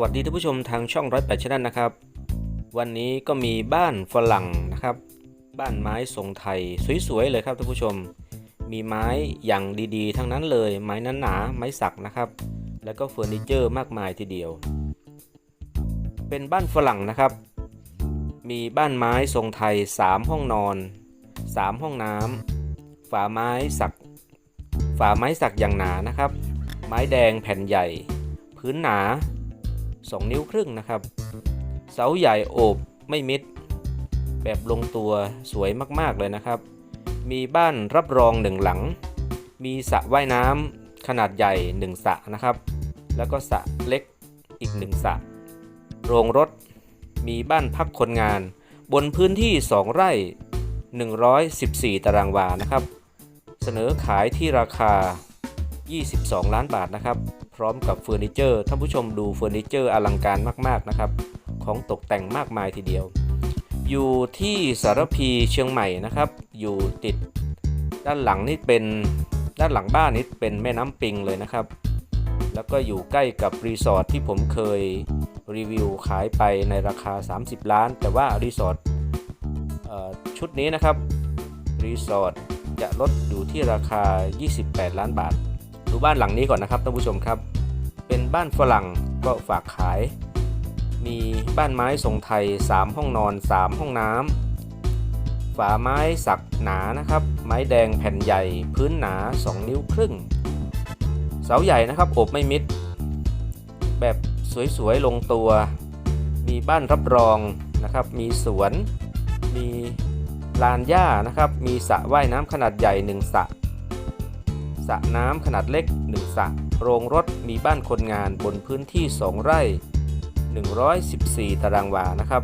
วัสดีท่านผู้ชมทางช่องร้อยแปดชนนะครับ วันนี้ก็มีบ้านฝรั่งนะครับ บ้านไม้ทรงไทยสวยๆเลยครับท่านผู้ชม มีไม้อย่างดีๆ ทั้งนั้นเลย ไม้นั้นหนาไม้สักนะครับ แล้วก็เฟอร์นิเจอร์มากมายทีเดียว เป็นบ้านฝรั่งนะครับ มีบ้านไม้ทรงไทย 3 ห้องนอน 3 ห้องน้ำฝาไม้สัก ฝาไม้สักอย่างหนานะครับ ไม้แดงแผ่นใหญ่ พื้นหนา 2 นิ้วครึ่งนะครับ เสาใหญ่โอบไม่มิด แบบลงตัวสวยมากๆเลยนะครับ มีบ้านรับรองหนึ่งหลัง มีสระว่ายน้ำขนาดใหญ่1สระนะครับ แล้วก็สระเล็กอีก1สระโรงรถ มีบ้านพักคนงาน บนพื้นที่ 2 ไร่ 114 ตารางวานะครับ เสนอขายที่ราคา 22 ล้านบาทนะครับ พร้อมกับเฟอร์นิเจอร์ท่านผู้ชมดูเฟอร์นิเจอร์อลังการมากๆนะครับ ของตกแต่งมากมายทีเดียว อยู่ที่สารพีเชียงใหม่นะครับ อยู่ติดด้านหลังนี่เป็นด้านหลังบ้านนี่เป็นแม่น้ำปิงเลยนะครับ แล้วก็อยู่ใกล้กับรีสอร์ทที่ผมเคยรีวิวขายไปในราคา 30 ล้าน แต่ว่ารีสอร์ทชุดนี้นะครับรีสอร์ทจะลดอยู่ที่ราคา 28 ล้านบาท ดูบ้านหลังนี้ก่อนนะครับท่านผู้ชมครับ เป็นบ้านฝรั่งก็ฝากขาย มีบ้านไม้ทรงไทย 3 ห้องนอน 3 ห้องน้ำฝาไม้สักหนานะครับ ไม้แดงแผ่นใหญ่ พื้นหนา 2 นิ้วครึ่ง เสาใหญ่นะครับอบไม่มิด แบบสวยๆลงตัว มีบ้านรับรองนะครับ มีสวน มีลานหญ้านะครับ มีสระว่ายน้ำขนาดใหญ่ 1สระ สระน้ำขนาดเล็ก 1สระโรงรถมีบ้านคนงานบนพื้นที่ 2 ไร่ 114 ตารางวานะครับ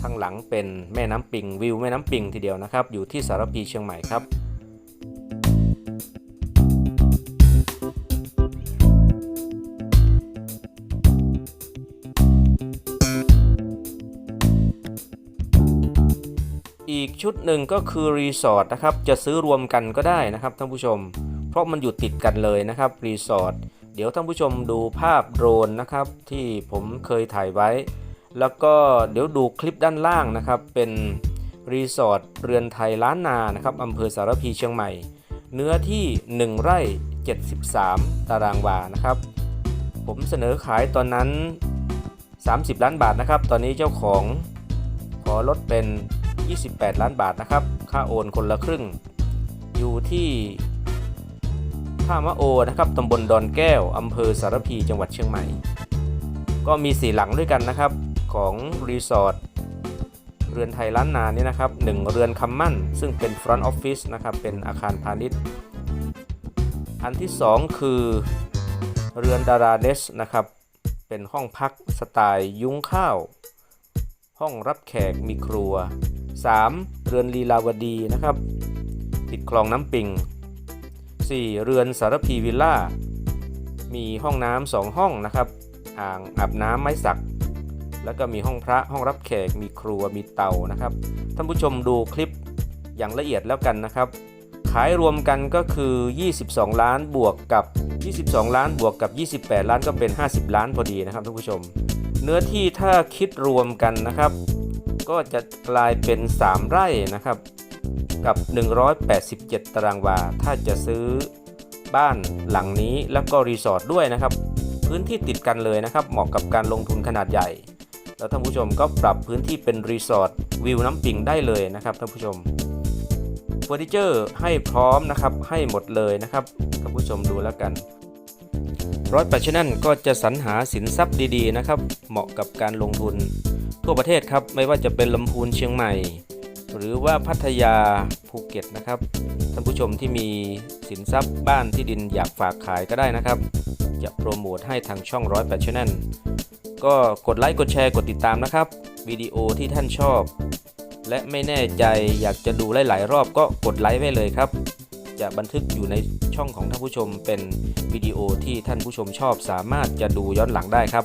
ข้างหลังเป็นแม่น้ำปิงวิวแม่น้ำปิงทีเดียวนะครับ อยู่ที่สารพีเชียงใหม่ครับ อีกชุดหนึ่งก็คือรีสอร์ทนะครับจะซื้อรวมกันก็ได้นะครับท่านผู้ชม เพราะมันอยู่ติดกันเลยนะครับรีสอร์ทเดี๋ยวท่านผู้ชมดูภาพโดรนนะครับที่ผมเคยถ่ายไว้ แล้วก็เดี๋ยวดูคลิปด้านล่างนะครับ เป็นรีสอร์ทเรือนไทยล้านนานะครับอำเภอสารพีเชียงใหม่ เนื้อที่ 1 ไร่ 73 ตารางวานะครับ ผมเสนอขายตอนนั้น 30 ล้านบาทนะครับ ตอนนี้เจ้าของขอลดเป็น 28 ล้านบาทนะครับ ค่าโอนคนละครึ่ง อยู่ที่ท่ามะโอนะครับตำบลดอนแก้วอำเภอสารพีจังหวัดเชียงใหม่ ก็มี4หลังด้วยกันนะครับของรีสอร์ทเรือนไทยล้านนาเนี่ยนะครับ1เรือนคำมั่น ซึ่งเป็นฟรอนต์ออฟฟิศนะครับเป็นอาคารพาณิชย์ อันที่ 2 คือเรือนดาราเนสนะครับเป็นห้องพักสไตล์ยุ้งข้าว ห้องรับแขกมีครัว 3. เรือนลีลาวดีนะครับติดคลองน้ำปิง 4. เรือนสารพีวิลล่า มีห้องน้ำสองห้องนะครับ อ่างอาบน้ำไม้สัก แล้วก็มีห้องพระห้องรับแขก มีครัวมีเตานะครับ ท่านผู้ชมดูคลิปอย่างละเอียดแล้วกันนะครับ ขายรวมกันก็คือ 22 ล้านบวกกับ 22 ล้านบวกกับ 28 ล้านก็เป็น 50 ล้านพอดีนะครับท่านผู้ชม เนื้อที่ถ้าคิดรวมกันนะครับ ก็จะกลายเป็น 3 ไร่นะครับ กับ 187 ตารางวา ถ้าจะซื้อบ้านหลังนี้แล้วก็รีสอร์ทด้วยนะครับ พื้นที่ติดกันเลยนะครับ เหมาะกับการลงทุนขนาดใหญ่ แล้วท่านผู้ชมก็ปรับพื้นที่เป็นรีสอร์ทวิวน้ำปิงได้เลยนะครับท่านผู้ชมเฟอร์นิเจอร์ให้พร้อมนะครับให้หมดเลยนะครับท่านผู้ชมดูแล้วกันร้อยแปดชแนก็จะสรรหาสินทรัพย์ดีๆนะครับ เหมาะกับการลงทุน ทั่วประเทศครับ ไม่ว่าจะเป็นลำพูนเชียงใหม่ หรือว่าพัทยาภูเก็ตนะครับ ท่านผู้ชมที่มีสินทรัพย์บ้านที่ดินอยากฝากขายก็ได้นะครับ จะโปรโมทให้ทางช่องร้อยแปดชแนลก็กดไลค์กดแชร์กดติดตามนะครับวิดีโอที่ท่านชอบ และไม่แน่ใจอยากจะดูหลาย ๆ รอบก็กดไลค์ไว้เลยครับ จะบันทึกอยู่ในช่องของท่านผู้ชมเป็นวิดีโอที่ท่านผู้ชมชอบสามารถจะดูย้อนหลังได้ครับ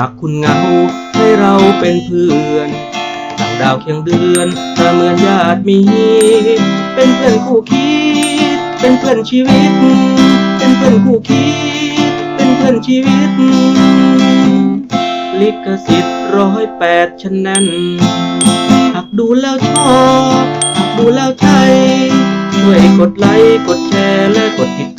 ากคุณเงาให้เราเป็นเพื่อนต่างดาวเคียงเดือนแต่เหมือนญาติมี เป็นเพื่อนคู่คิด เป็นเพื่อนชีวิต เป็นเพื่อนคู่คิด เป็นเพื่อนชีวิต ลิขสิทธิ์ร้อยแปดฉันนั้นหากดูแล้วชอบหากดูแล้วใช่ช่วยกดไลค์กดแชร์และกดติด